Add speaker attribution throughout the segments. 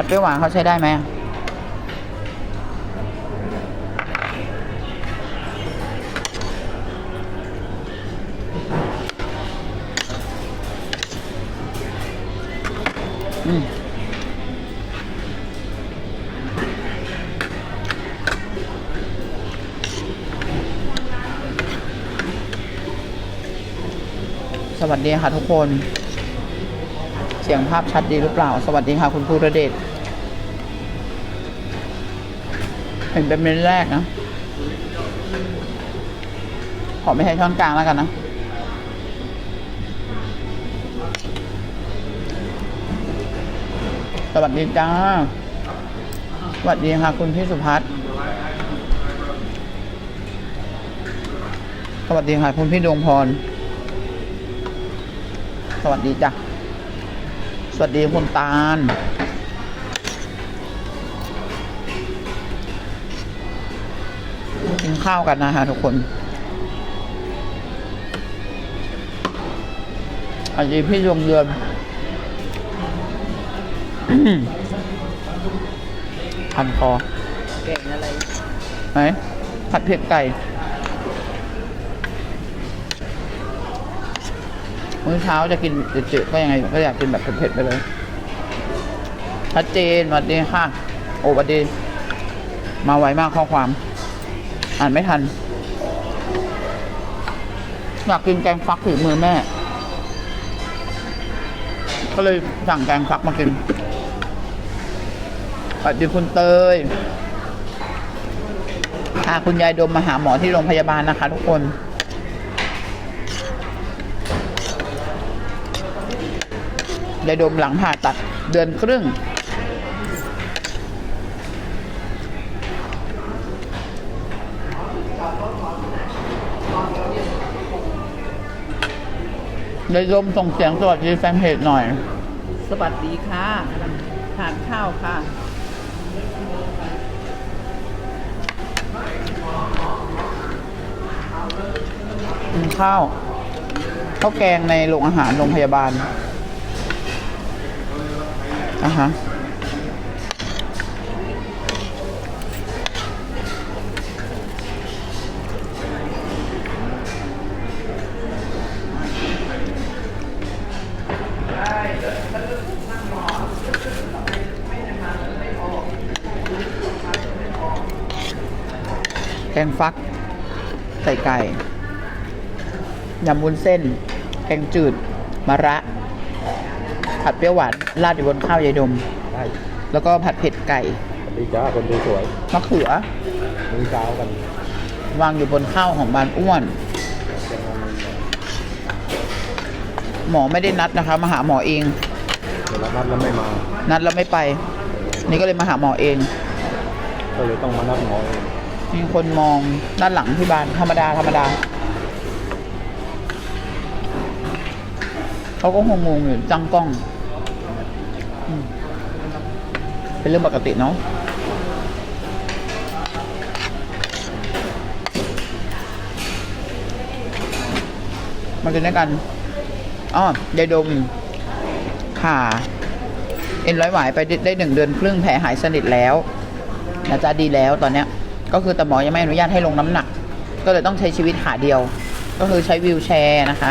Speaker 1: ผัดเปรี้ยวหวานเขาใช้ได้ไหมอืมสวัสดีค่ะทุกคน เสียงภาพชัดดีหรือเปล่า สวัสดีค่ะคุณภูระเดช ห็นเป็นเมนแรกนะ ขอไม่ใช้ช้อนกลางแล้วกันนะสวัสดีจ้า สวัสดีค่ะคุณพี่สุพัฒน์สวัสดีค่ะคุณพี่ดวงพร สวัสดีจ้ะ สวัสดีคุณตาล กินข้าวกันนะฮะทุกคนอันนี้พี่ดวงเดือนพันคอ
Speaker 2: เก่งอะไร
Speaker 1: ไหนผัดเผ็ดไก่มื้อเช้าจะกินจืดๆก็ยังไงก็อยากกินแบบเผ็ดๆไปเลยชัดเจนสวัสดีค่ะ โอ้สวัสดี มาไวมากข้อความ อ่านไม่ทัน อยากกินแกงฟักถือมือแม่ ก็เลยสั่งแกงฟักมากินสวัสดีคุณเตยพาคุณยายดมมาหาหมอที่โรงพยาบาลนะคะทุกคน ยายดมหลังผ่าตัดเดือนครึ่ง ยายดมส่งเสียงสวัสดีแฟนเพจหน่อย
Speaker 2: สวัสดีค่ะทานข้าวค่ะ
Speaker 1: กินข้าวข้าวแกงในโรงอาหารโรงพยาบาลอะฮะ งฟัก ใส่ไก่ยำวุ้นเส้น แกงจืด มะระ ผัดเปรี้ยวหวาน ราดอยู่บนข้าวยายดม
Speaker 3: ได้
Speaker 1: แล้วก็ผัดเผ็ดไก่
Speaker 3: สวัสดีจ้าคนดูสวย
Speaker 1: มะเขือ
Speaker 3: มื้อเช้ากัน
Speaker 1: วางอยู่บนข้าวของบานอ้วน หมอไม่ได้นัดนะคะ มาหาหมอเอง
Speaker 3: เดี๋ยวรับนัดแล้วไม่มา
Speaker 1: นัดแล้วไม่ไป นี่ก็เลยมาหาหมอเอง
Speaker 3: ก็เลยต้องมานัดหมอเอง
Speaker 1: มีคนมองด้านหลังที่บานธรรมดาธรรมดาเขาก็งงๆอยู่จังกล้อง เป็นเรื่องปกติเนาะมากินด้วยกันอ๋อยายดมผ่าเอ็นร้อยหวายไปได้ได้หนึ่งเดือนครึ่งแผลหายสนิทแล้วนะจ๊ะดีแล้วตอนเนี้ย ก็คือแต่หมอยังไม่อนุญาตให้ลงน้ำหนัก ก็เลยต้องใช้ชีวิตขาเดียว ก็คือใช้วิวแชร์นะคะ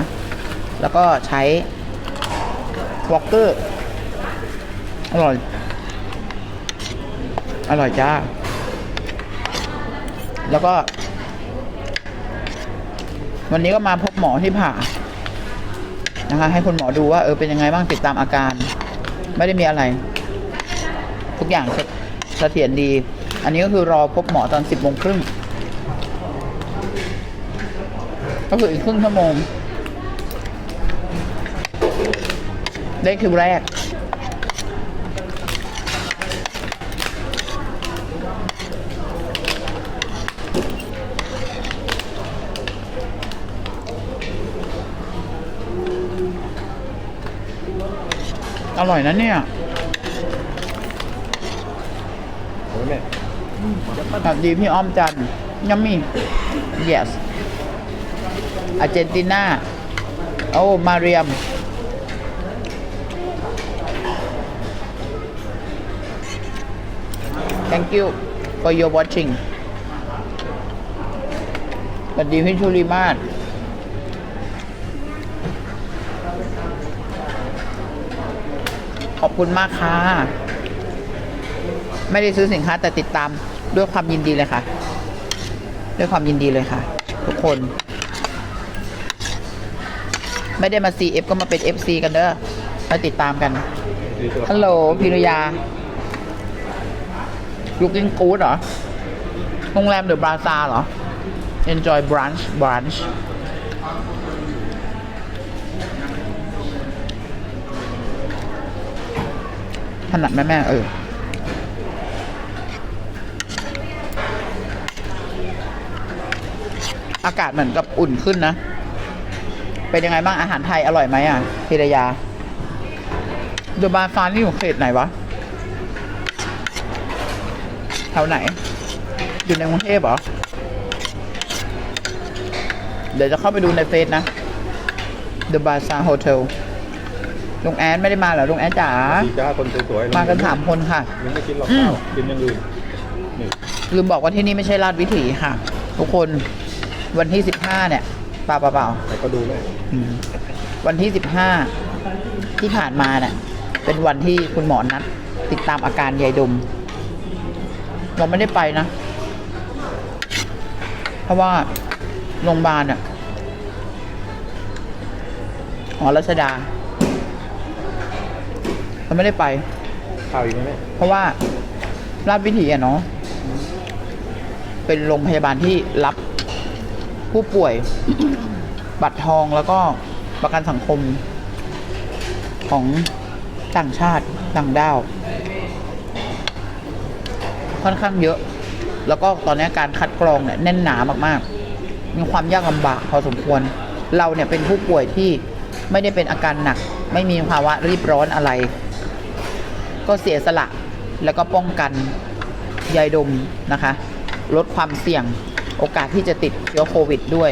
Speaker 1: แล้วก็ใช้วอลเกอร์อร่อย อร่อยจ้า แล้วก็ วันนี้ก็มาพบหมอที่ผ่านะคะ ให้คุณหมอดูว่าเออเป็นยังไงบ้างติดตามอาการ ไม่ได้มีอะไร ทุกอย่างเสถียรดี อันนี้ก็คือรอพบหมอตอนสิบโมงครึ่งก็คืออีกครึ่งชั่วโมง ได้คิวแรก อร่อยนะเนี่ย สวัสดีพี่อ้อมจันยัมมี่ yes อาร์เจนตินาโอ้ มาเรียม thank you for your watching สวัสดีพี่ชุลีมาศขอบคุณมากค่ะ ไม่ได้ซื้อสินค้าแต่ติดตามด้วยความยินดีเลยค่ะ ด้วยความยินดีเลยค่ะ ทุกคน ไม่ได้มา CF ก็มาเป็น FC กันเด้อมาติดตามกันฮัลโหลพิรยา looking good เหรอ โรงแรมเดอะบราซาเหรอ enjoy brunch brunch ถนัดแม่แม่เออ อากาศเหมือนกับอุ่นขึ้นนะ เป็นยังไงบ้างอาหารไทยอร่อยไหมอะพิรยาเดอะบาซานี่อยู่เขตไหนวะแถวไหน อยู่ในกรุงเทพเหรอ เดี๋ยวจะเข้าไปดูในเฟซนะ The Bazaar Hotel ลุงแอนไม่ได้มาเหรอลุงแอนจ๋า
Speaker 3: ดีจ้าคนสวยๆ
Speaker 1: มากันสามคนค่ะ
Speaker 3: ยังไม่กินหรอก
Speaker 1: อืม
Speaker 3: ข้าวกินอย่างอื่นนี่
Speaker 1: ลืมบอกว่าที่นี่ไม่ใช่ลาดวิถีค่ะ ทุกคน วันที่สิบห้าเนี่ยเปล่าเปล่าเปล่า
Speaker 3: ไหนก็ดูแม่
Speaker 1: อืมวันที่สิบห้าที่ผ่านมาเนี่ยเป็นวันที่คุณหมอนัดติดตามอาการยายดม เราไม่ได้ไปนะ เพราะว่าโรงพยาบาลอะหอรัชดา เราไม่ได้ไป
Speaker 3: ข้าวอีกไหมแม่
Speaker 1: เพราะว่าราชวิถีอะเนาะเป็นโรงพยาบาลที่รับ ผู้ป่วย บัตรทองแล้วก็ประกันสังคม ของต่างชาติต่างด้าว ค่อนข้างเยอะ แล้วก็ตอนนี้การคัดกรองเนี่ยแน่นหนามากๆ มีความยากลำบากพอสมควร เราเนี่ยเป็นผู้ป่วยที่ไม่ได้เป็นอาการหนัก ไม่มีภาวะรีบร้อนอะไร ก็เสียสละแล้วก็ป้องกันยายดมนะคะ ลดความเสี่ยง โอกาสที่จะติดเชื้อโควิดด้วย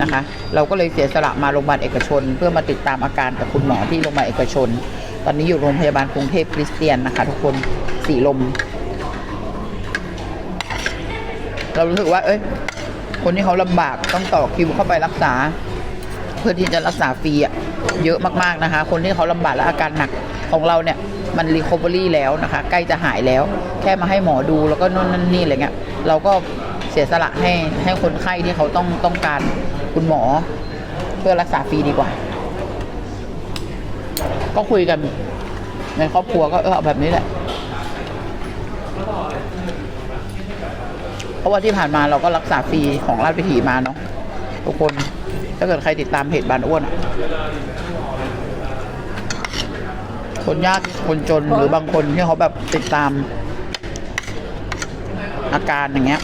Speaker 1: นะคะ เราก็เลยเสียสละมาโรงพยาบาลเอกชน เพื่อมาติดตามอาการกับคุณหมอที่โรงพยาบาลเอกชน ตอนนี้อยู่โรงพยาบาลกรุงเทพคริสเตียนนะคะ ทุกคนสีลม เรารู้สึกว่า เอ้ยคนที่เขาลำบากต้องต่อคิวเข้าไปรักษา เพื่อที่จะรักษาฟรีอะเยอะมากๆนะคะ คนที่เขาลำบากและอาการหนักของเราเนี่ยมันรีคอเวอรี่แล้วนะคะ ใกล้จะหายแล้ว แค่มาให้หมอดูแล้วก็นู่นนั่นนี่อะไรเงี้ยเราก็เสียสละให้ให้คนไข้ที่เขาต้องต้องการคุณหมอ เพื่อรักษาฟรีดีกว่า ก็คุยกัน ในครอบครัวก็เออแบบนี้แหละเพราะว่าที่ผ่านมาเราก็รักษาฟรีของราชวิถีมาเนาะทุกคนถ้าเกิดใครติดตามเพจบานอ้วนอะคนยากคนจนหรือบางคนที่เขาแบบติดตามอาการอย่างเงี้ย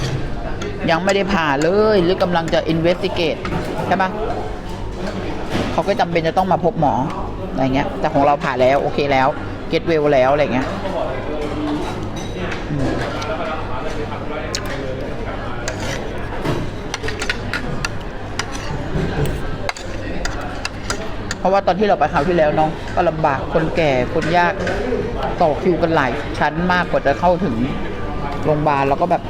Speaker 1: ยังไม่ได้ผ่าเลยหรือกำลังจะ investigate ใช่ปะเขาก็จำเป็นจะต้องมาพบหมออะไรเงี้ย แต่ของเราผ่าแล้วโอเคแล้ว get well แล้วอะไรเงี้ยเพราะว่าตอนที่เราไปคราวที่แล้วเนาะก็ลำบากคนแก่คนยากต่อคิวกันหลายชั้นมากกว่าจะเข้าถึงโรงพยาบาลแล้วก็แบบ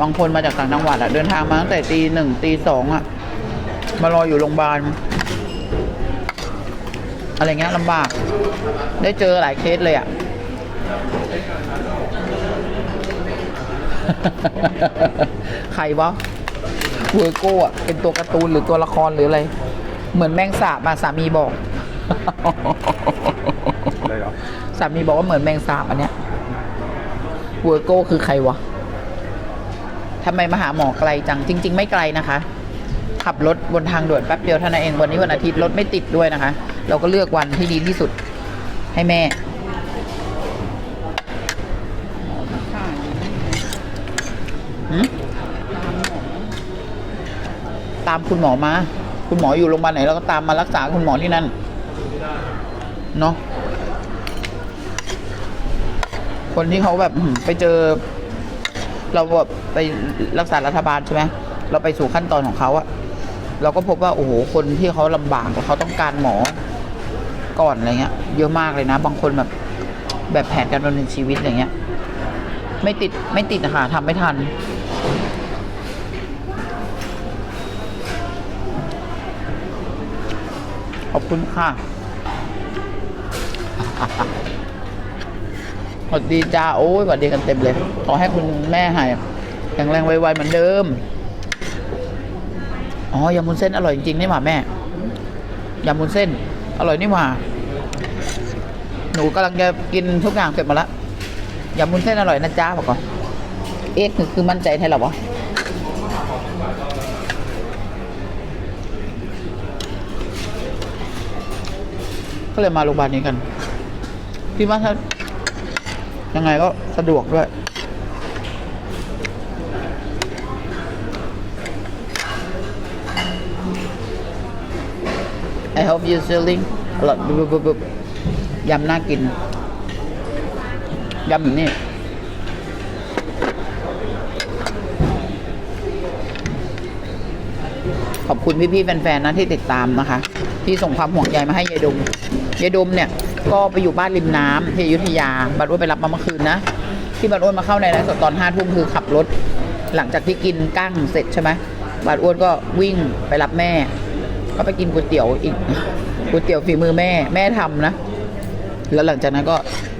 Speaker 1: บางคนมาจากต่างจังหวัดอะเดินทางมาตั้งแต่ตีหนึ่งตีสองอะมารออยู่โรงพยาบาลอะไรเงี้ยลำบาก ได้เจอหลายเคสเลยอะใครวะเวอร์โก้อะเป็นตัวการ์ตูนหรือตัวละครหรืออะไร เหมือนแมงสาบมาสามีบอก
Speaker 3: อะไรเหรอ
Speaker 1: สามีบอกว่าเหมือนแมงสาบอันเนี้ยเวอร์โก้คือใครวะ ทำไมมาหาหมอไกลจัง จริง ๆ ไม่ไกลนะคะ ขับรถบนทางด่วนแป๊บเดียวเท่านั้นเองวันนี้วันอาทิตย์รถไม่ติดด้วยนะคะ เราก็เลือกวันที่ดีที่สุดให้แม่ ตามคุณหมอมา คุณหมออยู่โรงพยาบาลไหนเราก็ตามมารักษาคุณหมอที่นั่น เนาะคนที่เขาแบบไปเจอ เราแบบไปรักษารัฐบาลใช่ไหมเราไปสู่ขั้นตอนของเขาอะเราก็พบว่าโอ้โหคนที่เขาลำบากแล้วเขาต้องการหมอก่อนอะไรเงี้ย เยอะมากเลยนะ บางคนแบบแบบแผนการดำเนินชีวิตอย่างเงี้ย ไม่ติดไม่ติดอะค่ะทำไม่ทัน ขอบคุณค่ะ วัสดีจ้าโอ้ยสวัสดีกันเต็มเลย ขอให้คุณแม่หายแข็งแรงไวๆเหมือนเดิม อ๋อยำมุนเส้นอร่อยจริงๆนี่หว่าแม่ยำมุนเส้น อร่อยนี่หว่า หนูกำลังจะกินทุกอย่างเสร็จหมาแล้วยำมุนเส้นอร่อยนะจ้าบอกก่อน เอ๊ะคือคือมั่นใจแท้หรอวะก็เลยมาโรงพยาบาลนี้กัน พี่ว่าถ้า ยังไงก็สะดวกด้วย I hope you selling อร่อยบุบบุบบุบยำน่ากิน ยำนี้ขอบคุณพี่ๆแฟนๆนะที่ติดตามนะคะ ที่ส่งความห่วงใยมาให้ยายดมยายดมเนี่ย ก็ไปอยู่บ้านริมน้ำที่อยุธยาบัตรอ้วนไปรับมาเมื่อคืนนะ ที่บัตรอ้วนมาเข้าในไลฟ์สดตอนห้าทุ่มคือขับรถ หลังจากที่กินกั้งเสร็จใช่ไหมบัตรอ้วนก็วิ่งไปรับแม่ ก็ไปกินก๋วยเตี๋ยวอีกก๋วยเตี๋ยวฝีมือแม่แม่ทำนะ แล้วหลังจากนั้นก็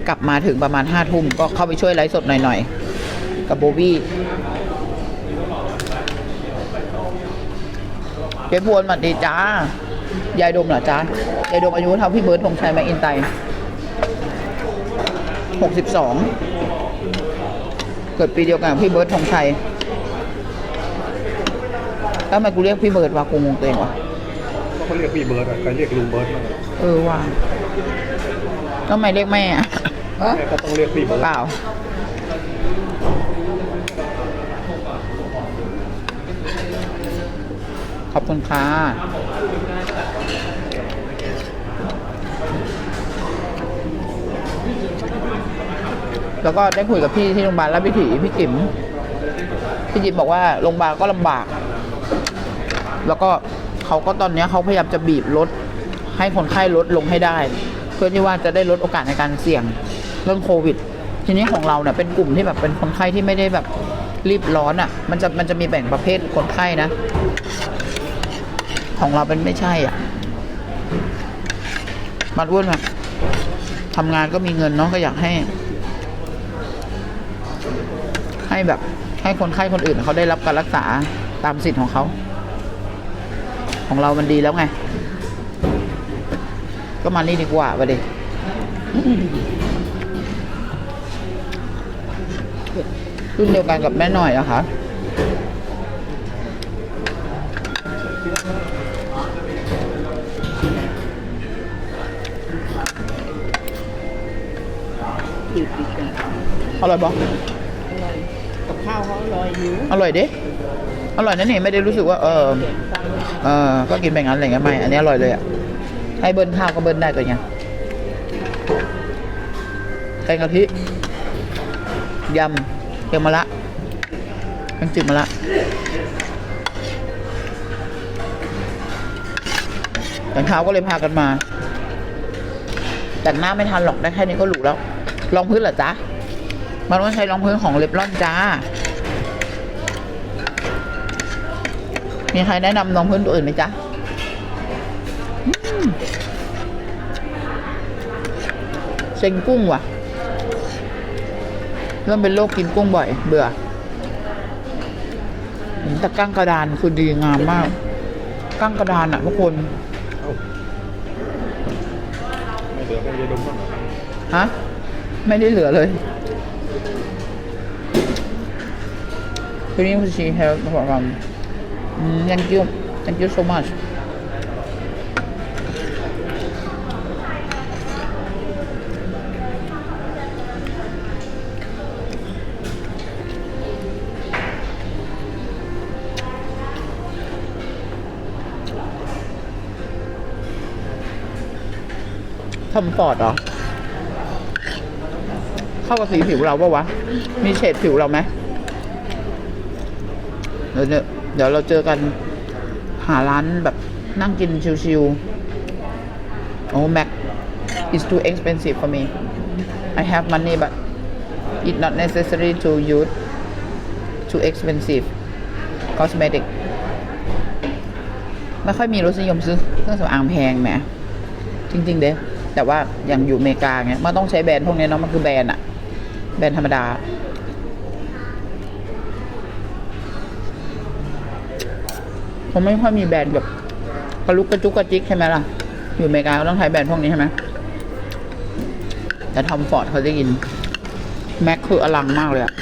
Speaker 1: กลับมาถึงประมาณห้าทุ่มก็เข้าไปช่วยไลฟ์สดหน่อยๆกับโบวี่เจ๊พวนสวัสดีจ้า ยายดมเหรอจ้ายายดมอายุเท่าพี่เบิร์ดธงชัยแมคอินไตหกสิบสองเกิดปีเดียวกันกับพี่เบิร์ดธงชัยแล้วทำไมกูเรียกพี่เบิร์ดวะกูงงตัวเองวะ
Speaker 3: ก็เขาเรียกพี่เบิร์ดอะใครเรียกลุงเบิร์ดบ้างอะ
Speaker 1: เออว่ะทำไมเรียกแม่อะ
Speaker 3: แม่ก็ต้องเรียกพี่เบิร์ด
Speaker 1: เปล่า ขอบคุณค่ะ แล้วก็ได้คุยกับพี่ที่โรงพยาบาลราชวิถีพี่จิ๋มพี่จิ๋มบอกว่าโรงพยาบาลก็ลำบาก แล้วก็เขาก็ตอนนี้เขาพยายามจะบีบลดให้คนไข้ลดลงให้ได้ เพื่อที่ว่าจะได้ลดโอกาสในการเสี่ยงเรื่องโควิด ทีนี้ของเราเนี่ยเป็นกลุ่มที่แบบเป็นคนไข้ที่ไม่ได้แบบรีบร้อนอะ่ะ มันจะมันจะมีแบ่งประเภทคนไข้นะ ของเราเป็นไม่ใช่อะ มาอ้วนแบบ ทำงานก็มีเงินเนาะก็อยากให้ ให้แบบ ให้คนไข้คนอื่นเขาได้รับการรักษาตามสิทธิ์ของเขา ของเรามันดีแล้วไง ก็มานี่ดีกว่าไปดิรุ่นเดียวกันกับแม่หน่อยอะคะ อร่อยปะ
Speaker 2: อร่อยกับข้าวเขาอร่อยหิว
Speaker 1: อร่อยดิอร่อยนะนี่ไม่ได้รู้สึกว่า เออ
Speaker 2: เสียงฟัง
Speaker 1: เออก็กินไปงั้นอะไรเงี้ยไม่อันนี้อร่อยเลยอะให้เบิ้ลข้าวก็เบิ้ลได้ตัวเนี้ยแกงกะทิยำเกี๊ยวมะระแกงจืดมะระตอนเช้าก็เลยพากันมา แต่งหน้าไม่ทันหรอกได้แค่นี้ก็หรูแล้วรองพื้นเหรอจ๊ะ มันต้องใช้รองพื้นของเล็บลอนจ้า มีใครแนะนำรองพื้นตัวอื่นไหมจ๊ะอืมเซ็งกุ้งว่ะ เริ่มเป็นโรคกินกุ้งบ่อย เบื่ออืมแต่กั้งกระดานคือดีงามมาก กั้งกระดานอะทุกคน
Speaker 3: เอ้าไม่เหลือแค่ยายดมบ้างเหรอ
Speaker 1: ฮะ ไม่ได้เหลือเลย ทีนี้คุณชีเฮลบอกว่าอืม thank you thank you so much ทำปอดเหรอ เข้ากับสีผิวเราปะวะ มีเฉดผิวเราไหม เดี๋ยวเดี๋ยวเราเจอกันหาร้านแบบนั่งกินชิวๆโอ้แม็ก it's too expensive for me I have money but it not necessary to use too expensive cosmetic ไม่ค่อยมีรสนิยมซื้อเครื่องสำอางแพงแหมจริง ๆ เด้แต่ว่าอย่างอยู่อเมริกาเงี้ยมันต้องใช้แบรนด์พวกนี้เนาะมันคือแบรนด์อะแบรนด์ธรรมดา ผมไม่ค่อยมีแบรนด์แบบกระลุกกระจุกกระจิกใช่ไหมล่ะ อยู่อเมริกาก็ต้องใช้แบรนด์พวกนี้ใช่ไหมแต่ทอมฟอร์ดเขาจะกิน แม็กคืออลังมากเลยอะ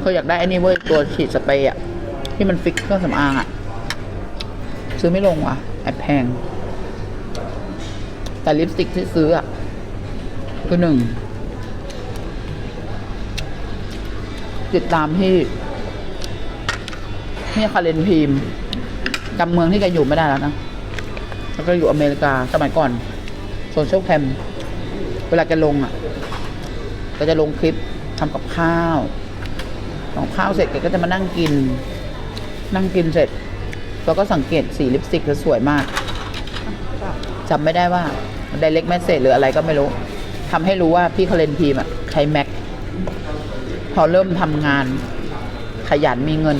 Speaker 1: เขาอยากได้อันนี้เว้ยตัวฉีดสเปรย์อะที่มันฟิกเครื่องสำอางอะซื้อไม่ลงว่ะแอบแพง แต่ลิปสติกที่ซื้ออะคือหนึ่งติดตามที่ที่คาเลนพีม จำเมืองที่แกอยู่ไม่ได้แล้วนะแล้วก็อยู่อเมริกาสมัยก่อนโซเชียลแคมเวลาแกลงอะก็จะลงคลิปทำกับข้าวทำกับข้าวเสร็จแกก็จะมานั่งกิน นั่งกินเสร็จแล้วก็สังเกตสีลิปสติกเธอสวยมากจำไม่ได้ว่า direct message หรืออะไรก็ไม่รู้ทำให้รู้ว่าพี่คาเลนพีมอะใช้แม็กพอเริ่มทำงานขยันมีเงิน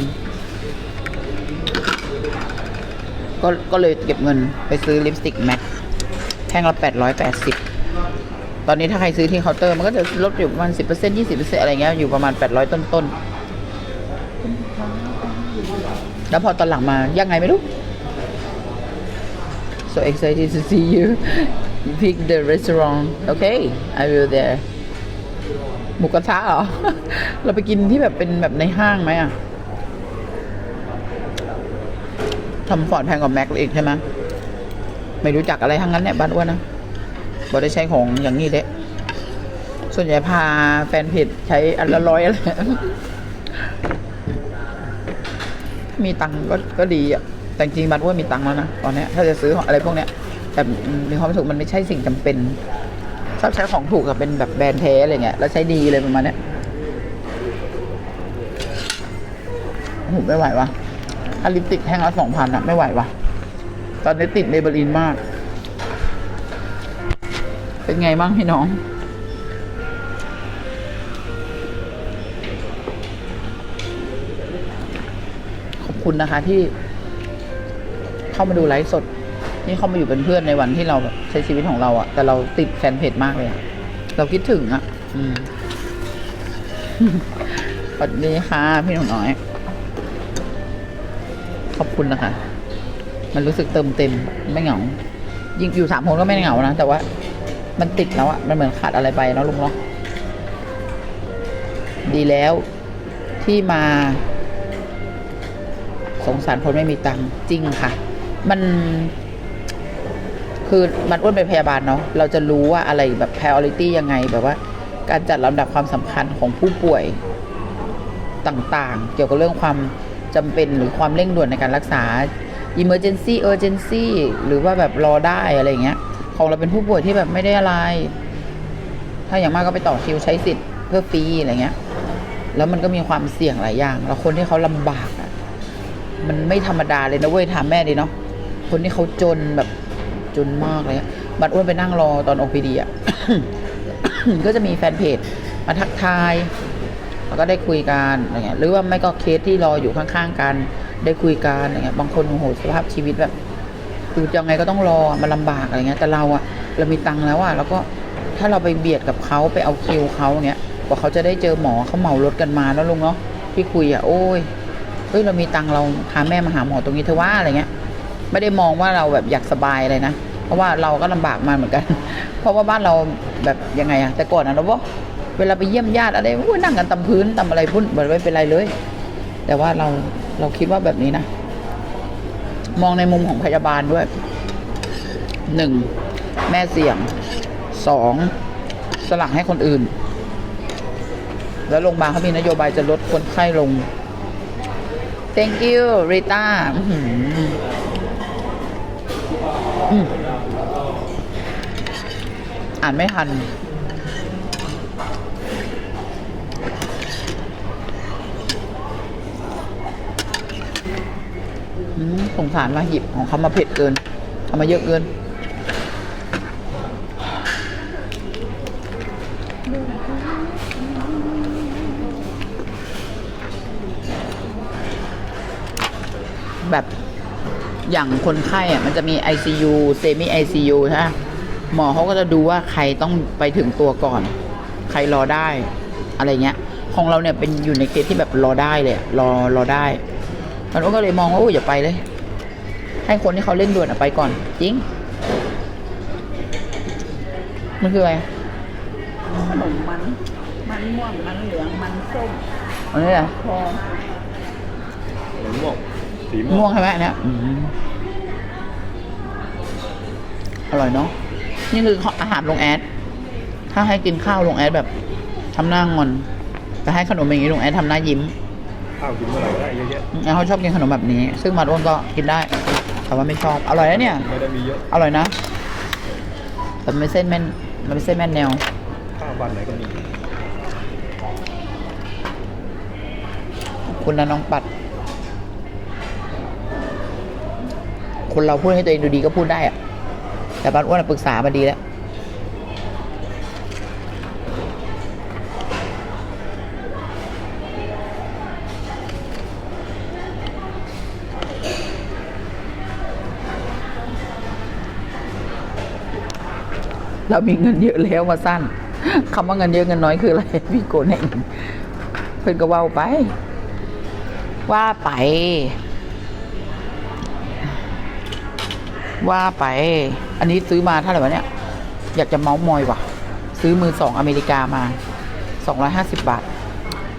Speaker 1: ก็ก็เลยเก็บเงินไปซื้อลิปสติกแม็กแท่งละแปดร้อยแปดสิบตอนนี้ถ้าใครซื้อที่เคาน์เตอร์มันก็จะลดอยู่ประมาณสิบเปอร์เซ็นยี่สิบเปอเซ็นอะไรเงี้ยอยู่ประมาณแปดร้อยต้นๆ แล้วพอตอนหลังมายังไงไม่รู้ so excited to see you pick the restaurant okay I will there หมูกระทะเหรอ เราไปกินที่แบบเป็นแบบในห้างไหมอะ ทำฟอร์ดแพงกว่าแม็กอีกใช่ไหมไม่รู้จักอะไรทั้งนั้นเนี่ยบ้านอ้วนนะบอได้ใช้ของอย่างนี้เด้ส่วนใหญ่พาแฟนเพจใช้อันละร้อยอะไรมีตังค์ก็ก็ดีอะแต่จริงบ้านอ้วนมีตังค์แล้วนะตอนนี้ถ้าจะซื้ออะไรพวกเนี้ย แต่มีความรู้สึกมันไม่ใช่สิ่งจำเป็น ชอบใช้ของถูกกับเป็นแบบแบรนด์แท้อะไรเงี้ยแล้วใช้ดีเลยประมาณเนี้ยโอ้โหไม่ไหววะ ถ้าลิปสติกแท่งละสองพันอะไม่ไหววะตอนนี้ติดเมเบลินมาก เป็นไงบ้างพี่น้อง ขอบคุณนะคะที่ เข้ามาดูไลฟ์สด นี่เข้ามาอยู่เป็นเพื่อนในวันที่เราแบบใช้ชีวิตของเราอะแต่เราติดแฟนเพจมากเลยอะเราคิดถึงอะอืมสวัสดีค่ะ พี่หนูน้อย คุณนะคะ มันรู้สึกเติมเต็มไม่เหงา ยิ่งอยู่สามคนก็ไม่เหงานะ แต่ว่ามันติดแล้วอะมันเหมือนขาดอะไรไปเนาะลุงเนาะดีแล้วที่มา สงสารคนไม่มีตังค์จริงค่ะ มัน คือมันอ้วนเป็นพยาบาลเนาะเราจะรู้ว่าอะไรแบบ priority ยังไงแบบว่า การจัดลำดับความสำคัญของผู้ป่วยต่างๆ เกี่ยวกับเรื่องความ จำเป็นหรือความเร่งด่วนในการรักษา emergency urgency หรือว่าแบบรอได้อะไรเงี้ย ของเราเป็นผู้ป่วยที่แบบไม่ได้อะไร ถ้าอย่างมากก็ไปต่อคิวใช้สิทธิ์เพื่อฟรีอะไรเงี้ย แล้วมันก็มีความเสี่ยงหลายอย่าง แล้วคนที่เขาลำบากอะมันไม่ธรรมดาเลยนะเว้ยถามแม่ดิเนาะ คนที่เขาจนแบบจนมากเลยบัดอ้วนไปนั่งรอตอน OPD อะ ก็จะมีแฟนเพจมาทักทาย แล้วก็ได้คุยกันอะไรเงี้ยหรือว่าไม่ก็เคสที่รออยู่ข้างๆกัน ได้คุยกันอะไรเงี้ยบางคนโอ้โหสภาพชีวิตแบบคือยังไงก็ต้องรอมันลำบากอะไรเงี้ยแต่เราอะเรามีตังค์แล้วอะแล้วก็ถ้าเราไปเบียดกับเขาไปเอาคิวเขาเงี้ยกว่าเขาจะได้เจอหมอเขาเหมารถกันมาแล้วลุงเนาะที่คุยอะโอ้ยเฮ้ยเรามีตังค์เราพาแม่มาหาหมอตรงนี้เธอว่าอะไรเงี้ย ไม่ได้มองว่าเราแบบอยากสบายเลยนะเพราะว่าเราก็ลำบากมาเหมือนกัน เพราะว่าบ้านเราแบบยังไงอะแต่ก่อนนะเราว่า เวลาไปเยี่ยมญาติอะไรนั่งกันตำพื้นตำอะไรพุ่นไม่เป็นไรเลย แต่ว่าเราเราคิดว่าแบบนี้นะ มองในมุมของพยาบาลด้วยหนึ่งแม่เสี่ยงสองสลักให้คนอื่น แล้วโรงพยาบาลเขามีนโยบายจะลดคนไข้ลง thank you Rita อ่านไม่ทัน สงสารมาหิบของเขามาเผ็ดเกินเอามาเยอะเกิน แบบอย่างคนไข้อะมันจะมี ICU เซมิ ICU ใช่ไหมหมอเขาก็จะดูว่าใครต้องไปถึงตัวก่อน ใครรอได้ อะไรเงี้ย ของเราเนี่ยเป็นอยู่ในเกตที่แบบรอได้เลยรอรอได้ มันก็เลยมองว่าโอ้ยอย่าไปเลย ให้คนที่เขาเล่นด่วนอะไปก่อน จริง มันคืออะไร
Speaker 2: ขนมมัน มันม่วง มันเหลือง มันส้ม
Speaker 1: อันนี้เหรอ
Speaker 2: ทอง
Speaker 3: ม่วงสีม่
Speaker 1: ม่
Speaker 3: ว
Speaker 1: ว
Speaker 3: ง
Speaker 1: งใช่ไหมอันเนี้ยอืมอร่อยเนาะ นี่คืออาหารลงแอด ถ้าให้กินข้าวลงแอดแบบทำหน้างอน แต่ให้ขนมอย่างนี้ลงแอดทำหน้ายิ้ม
Speaker 3: ข้าวกินเมื่อไหร่ก็ได้เยอะแยะ
Speaker 1: แอดเขาชอบกินขนมแบบนี้ ซึ่งมาอ้วนก็กินได้ แต่ว่าไม่ชอบ อร่อยนะเนี่ย
Speaker 3: ไม่ได้มีเยอะ
Speaker 1: อร่อยนะ แต่มันไม่เส้นแม่นมันไม่เส้นแม่นแนว
Speaker 3: ข้าวบ้านไหนก็มี
Speaker 1: คุณนะน้องปัด คนเราพูดให้ตัวเองดูดีก็พูดได้อะแต่บ้านอ้วนอะปรึกษามาดีแล้ว เรามีเงินเยอะแล้วมาสั้นคำว่าเงินเยอะเงินน้อยคืออะไรพี่โกนเองเพื่อนก็เว่าไป ว่าไป ว่าไป อันนี้ซื้อมาเท่าไหร่วะเนี่ย อยากจะเมาส์มอยว่ะ ซื้อมือสองอเมริกามาสองร้อยห้าสิบบาท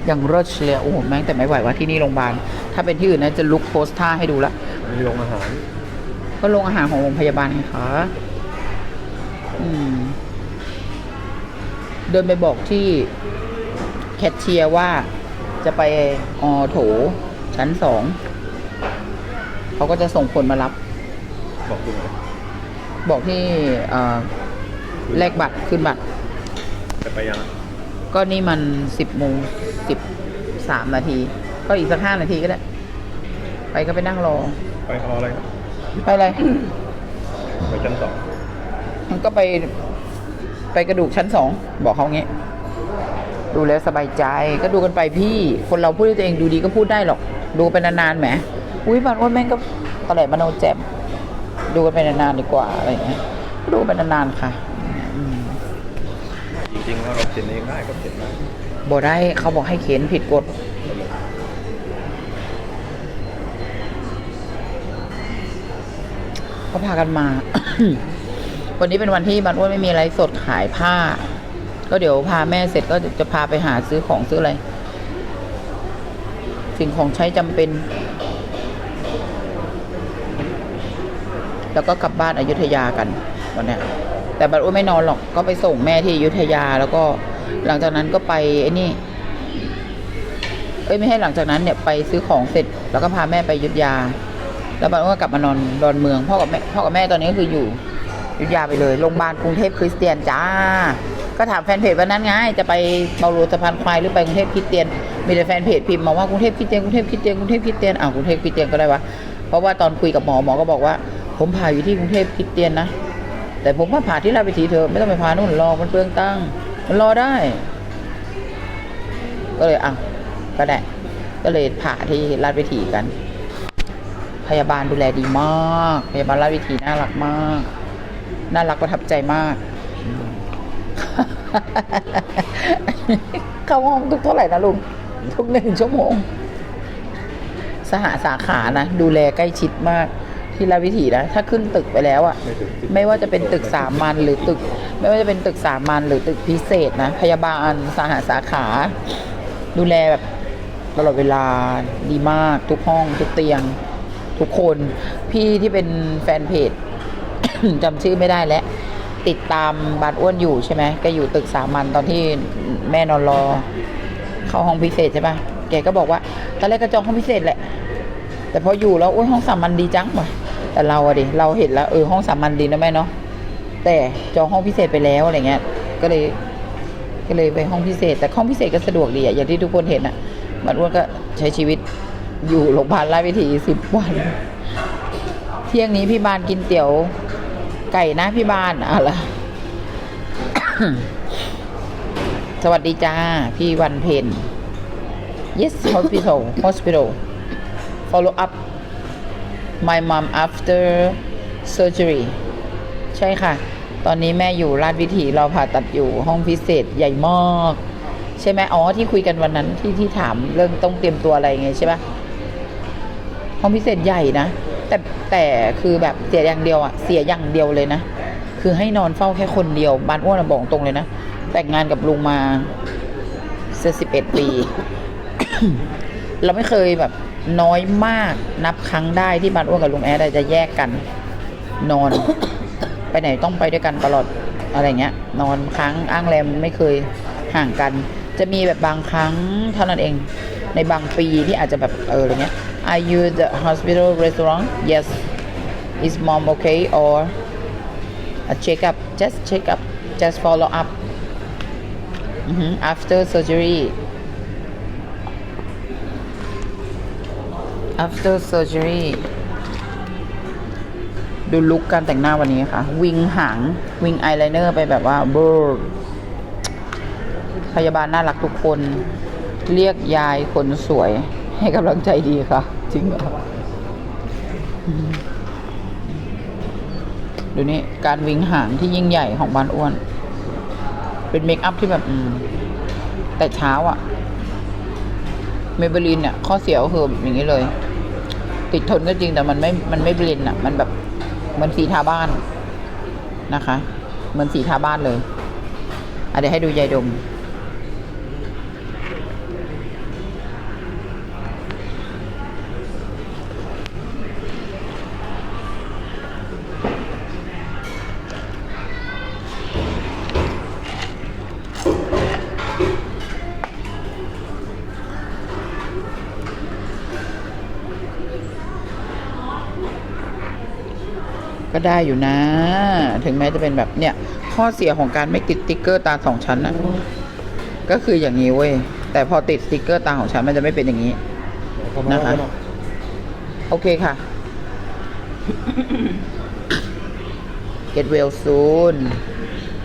Speaker 1: อย่างเลิศเลยโอ้โหแม่งแต่ไม่ไหวว่าที่นี่โรงพยาบาล ถ้าเป็นที่อื่นนะจะลุกโพสท่าให้ดูละ
Speaker 3: มีโรงอาหาร
Speaker 1: ก็โรงอาหารของโรงพยาบาลไงคะ เดินไปบอกที่แคชเชียร์ว่าจะไปออโถชั้นสอง เขาก็จะส่งคนมารับ
Speaker 3: บอกดูหน่อย
Speaker 1: บอกที่เอ่อแลกบัตรขึ้นบัตร
Speaker 3: จะไปยังอะ
Speaker 1: ก็นี่มันสิบโมงสิบสามนาที ก็อีกสักห้านาทีก็ได้ ไปก็ไปนั่งรอ
Speaker 3: ไปเอาอะไรครับ
Speaker 1: ไปเลย
Speaker 3: ไปชั้นสอง
Speaker 1: มันก็ไป ไปกระดูกชั้นสองบอกเขางี้ ดูแล้วสบายใจก็ดูกันไปพี่ คนเราพูดให้ตัวเองดูดีก็พูดได้หรอก ดูไปนานๆแหมอุ้ยบางอ้วนแม่งก็ตะแหลมโนแจ่มดูกันไปนานๆดีกว่าอะไรอย่างเงี้ยก็ดูไปนานๆค่ะอืม
Speaker 3: จริงๆแล้วเราเขียนเองได้ก็เขียนได้
Speaker 1: บอกได้เขาบอกให้เขียนผิดกฎก็พากันมา วันนี้เป็นวันที่บันอ้วนไม่มีอะไรสดขายผ้า ก็เดี๋ยวพาแม่เสร็จก็จะพาไปหาซื้อของซื้ออะไรสิ่งของใช้จำเป็น แล้วก็กลับบ้านอายุธยากันวันนี้แต่บันอ้วนไม่นอนหรอกก็ไปส่งแม่ที่อยุธยาแล้วก็หลังจากนั้นก็ไปไอ้นี่เอ้ยไม่ให้หลังจากนั้นเนี่ยไปซื้อของเสร็จ แล้วก็พาแม่ไปยุธยา แล้วบันอ้วนก็กลับมานอนดอนเมืองพ่อกับแม่พ่อกับแม่ตอนนี้ก็คืออยู่ ยุธยาไปเลยโรงพยาบาลกรุงเทพคริสเตียนจ้า ก็ถามแฟนเพจวันนั้นไงจะไปเปาโลสะพานควายหรือไปกรุงเทพคริสเตียน มีแต่แฟนเพจพิมพ์มาว่ากรุงเทพคริสเตียนกรุงเทพคริสเตียนกรุงเทพคริสเตียนอ้าวกรุงเทพคริสเตียนก็ได้วะเพราะว่าตอนคุยกับหมอหมอก็บอกว่า ผมผ่าอยู่ที่กรุงเทพคริสเตียนนะแต่ผมว่าผ่าที่ราชวิถีเธอะไม่ต้องไปผ่านู่นรอมันเปลืองตั้งมันรอได้ ก็เลยอะก็ได้ก็เลยผ่าที่ราชวิถีกัน พยาบาลดูแลดีมาก พยาบาลราชวิถีน่ารักมาก น่ารักประทับใจมากเข้าห้องทุกเท่าไหร่นะลุงทุกหนึ่งชั่วโมง สหสาขานะ ดูแลใกล้ชิดมากที่ราชวิถีนะ ถ้าขึ้นตึกไปแล้วอะ
Speaker 3: ไม่ถึงสิบ
Speaker 1: ไม่ว่าจะเป็นตึกสามัญหรือตึก ไม่ว่าจะเป็นตึกสามัญหรือตึกพิเศษนะ พยาบาลสหสาขา ดูแลแบบตลอดเวลาดีมากทุกห้อง ทุกเตียง ทุกคน พี่ที่เป็นแฟนเพจ จำชื่อไม่ได้แล้ว ติดตามบานอ้วนอยู่ใช่ไหมแกอยู่ตึกสามัญตอนที่แม่นอนรอ เข้าห้องพิเศษใช่ปะแกก็บอกว่าตอนแรกก็จองห้องพิเศษแหละ แต่พออยู่แล้วโอ้ยห้องสามัญดีจังว่ะแต่เราอะดิเราเห็นแล้วเออห้องสามัญดีนะแม่เนาะแต่จองห้องพิเศษไปแล้วอะไรเงี้ย ก็เลย ก็เลยไปห้องพิเศษ แต่ห้องพิเศษก็สะดวกดีอะอย่างที่ทุกคนเห็นอะมันอ้วนก็ใช้ชีวิตอยู่โรงพยาบาลราชวิถีสิบวัน เที่ยงนี้พี่บานกินเตี๋ยว ไก่นะพี่บ้านอะไรสวัสดีจ้า พี่วันเพน yes hospital hospital follow up my mom after surgery ใช่ค่ะ ตอนนี้แม่อยู่ราชวิถีเราผ่าตัดอยู่ห้องพิเศษใหญ่มาก ใช่ไหมอ๋อ ที่คุยกันวันนั้นที่ที่ถามเรื่องต้องเตรียมตัวอะไรไงใช่ปะห้องพิเศษใหญ่นะ แต่แต่คือแบบเสียอย่างเดียวอะเสียอย่างเดียวเลยนะ คือให้นอนเฝ้าแค่คนเดียวบ้านอ้วนบอกตรงเลยนะ แต่งงานกับลุงมาสิบเอ็ดปี เราไม่เคยแบบน้อยมากนับครั้งได้ที่บ้านอ้วนกับลุงแอดจะแยกกัน นอน ไปไหนต้องไปด้วยกันตลอดอะไรเงี้ย นอนค้างอ้างแรมไม่เคยห่างกัน จะมีแบบบางครั้งเท่านั้นเอง ในบางปีที่อาจจะแบบเอออะไรเงี้ย Are you the hospital restaurant Yes Is mom okay or a check up just check up just follow up อือหือ after surgery after surgery ดูลุคการแต่งหน้าวันนี้ค่ะ วิงหาง วิงไอายไลเนอร์ไปแบบว่าเบอร์พยาบาลน่ารักทุกคน เรียกยายคนสวยให้กำลังใจดีค่ะ จริงเหรอดูนี่การวิงหางที่ยิ่งใหญ่ของบ้านอ้วน เป็นเมคอัพที่แบบอืมแต่เช้าอะเมเบลินเนี่ย ข้อเสียก็คืออย่างนี้เลย ติดทนก็จริงแต่มันไม่ มันไม่เบลินอะมันแบบเหมือนสีทาบ้านนะคะ เหมือนสีทาบ้านเลยอะเดี๋ยวให้ดูยายดม ก็ได้อยู่นะ ถึงแม้จะเป็นแบบเนี่ย ข้อเสียของการไม่ติดสติ๊กเกอร์ตาสองชั้นนะก็คืออย่างนี้เว้ย แต่พอติดสติ๊กเกอร์ตาของฉันมันจะไม่เป็นอย่างนี้นะคะ โอเคค่ะ get well soon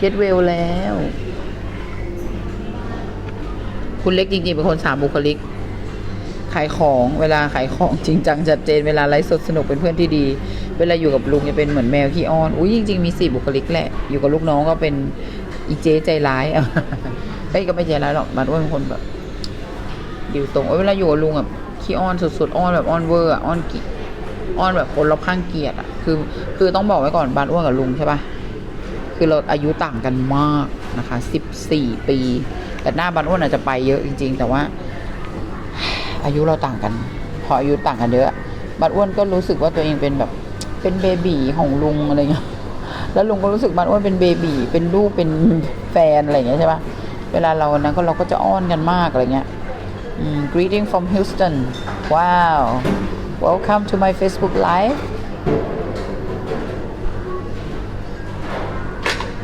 Speaker 1: get well แล้ว คุณเล็กจริงๆเป็นคนสามบุคลิก ขายของเวลาขายของจริงจังชัดเจนเวลาไลฟ์สดสนุกเป็นเพื่อนที่ดี เวลาอยู่กับลุงจะเป็นเหมือนแมวขี้อ้อนอุ้ยจริงๆมีสี่บุคลิกแหละอยู่กับลูกน้องก็เป็นอีเจ๊ใจร้ายเฮ้ยก็ไม่ใจร้ายหรอกมันอ้วนเป็นคนแบบดิวตรงเวลาอยู่กับลุงแบบขี้อ้อนสุดๆอ้อนแบบอ้อนเวอร์อะอ้อนกิอ้อนแบบคนรอบข้างเกียดอะคือคือต้องบอกไว้ก่อนบานอ้วนกับลุงใช่ปะคือเราอายุต่างกันมากนะคะสิบสี่ปี แต่หน้าบานอ้วนอาจจะไปเยอะจริง ๆ แต่ว่า อายุเราต่างกัน พออายุต่างกันเยอะบัดอ้วนก็รู้สึกว่าตัวเองเป็นแบบ เป็นเบบีของลุงอะไรเงี้ย แล้วลุงก็รู้สึกบัดอ้วนเป็นเบบีเป็นลูกเป็นแฟนอะไรเงี้ยใช่ปะเวลาเรานะก็เราก็จะอ้อนกันมากอะไรเงี้ย greeting from Houston wow welcome to my Facebook live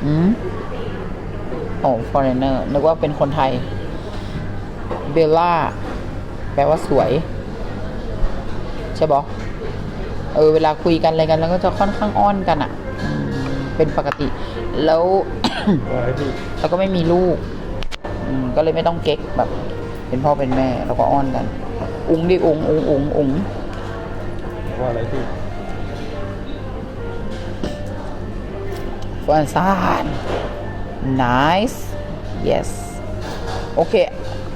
Speaker 1: อืมโอ้ foreigner นึกว่าเป็นคนไทย เบลล่า แปลว่าสวย ใช่บอ เออเวลาคุยกันอะไรกันแล้วก็จะค่อนข้างอ้อนกันอะ่ะอืมเป็นปกติ แล้ว
Speaker 3: ว่าอะไรพี่
Speaker 1: แล้วก็ไม่มีลูกอืมก็เลยไม่ต้องเก๊กแบบ เป็นพ่อเป็นแม่แล้วก็อ้อนกัน อุ๋งดิอุ๋งอุ๋งอุ๋งอุ๋ง
Speaker 3: ว่าอะไรพี่
Speaker 1: ฟอนซาน nice yes โอเค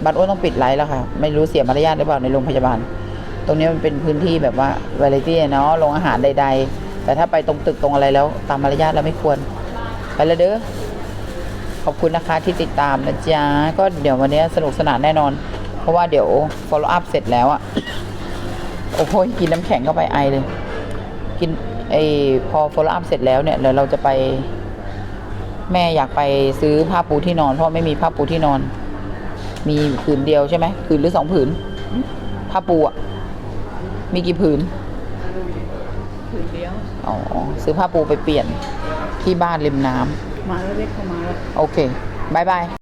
Speaker 1: บัตรอ้วนต้องปิดไลฟ์แล้วค่ะ ไม่รู้เสียมารยาทหรือเปล่าในโรงพยาบาล ตรงนี้มันเป็นพื้นที่แบบว่าวาไรตี้เนาะโรงอาหารใด ๆ แต่ถ้าไปตรงตึกตรงอะไรแล้ว ตามมารยาทแล้วไม่ควร ไปล้วเด้อ ขอบคุณนะคะที่ติดตามนะจ๊ะ ก็เดี๋ยววันนี้สนุกสนานแน่นอน เพราะว่าเดี๋ยว follow up เสร็จแล้วอะโอ้โหกินน้ำแข็งเข้าไปไอเลย กินไอพอ follow up เสร็จแล้วเนี่ยเดี๋ยวเราจะไป แม่อยากไปซื้อผ้าปูที่นอน เพราะไม่มีผ้าปูที่นอน มีผืนเดียวใช่ไหมผืนหรือสองผืนผ้าปูอะ มีกี่ผืน
Speaker 2: คืนเดียว
Speaker 1: อ๋อ ซื้อผ้าปูไปเปลี่ยนที่บ้านริมน้ำ
Speaker 2: มาแล้วเล็กเข้ามาแล้ว
Speaker 1: โอเคบายบาย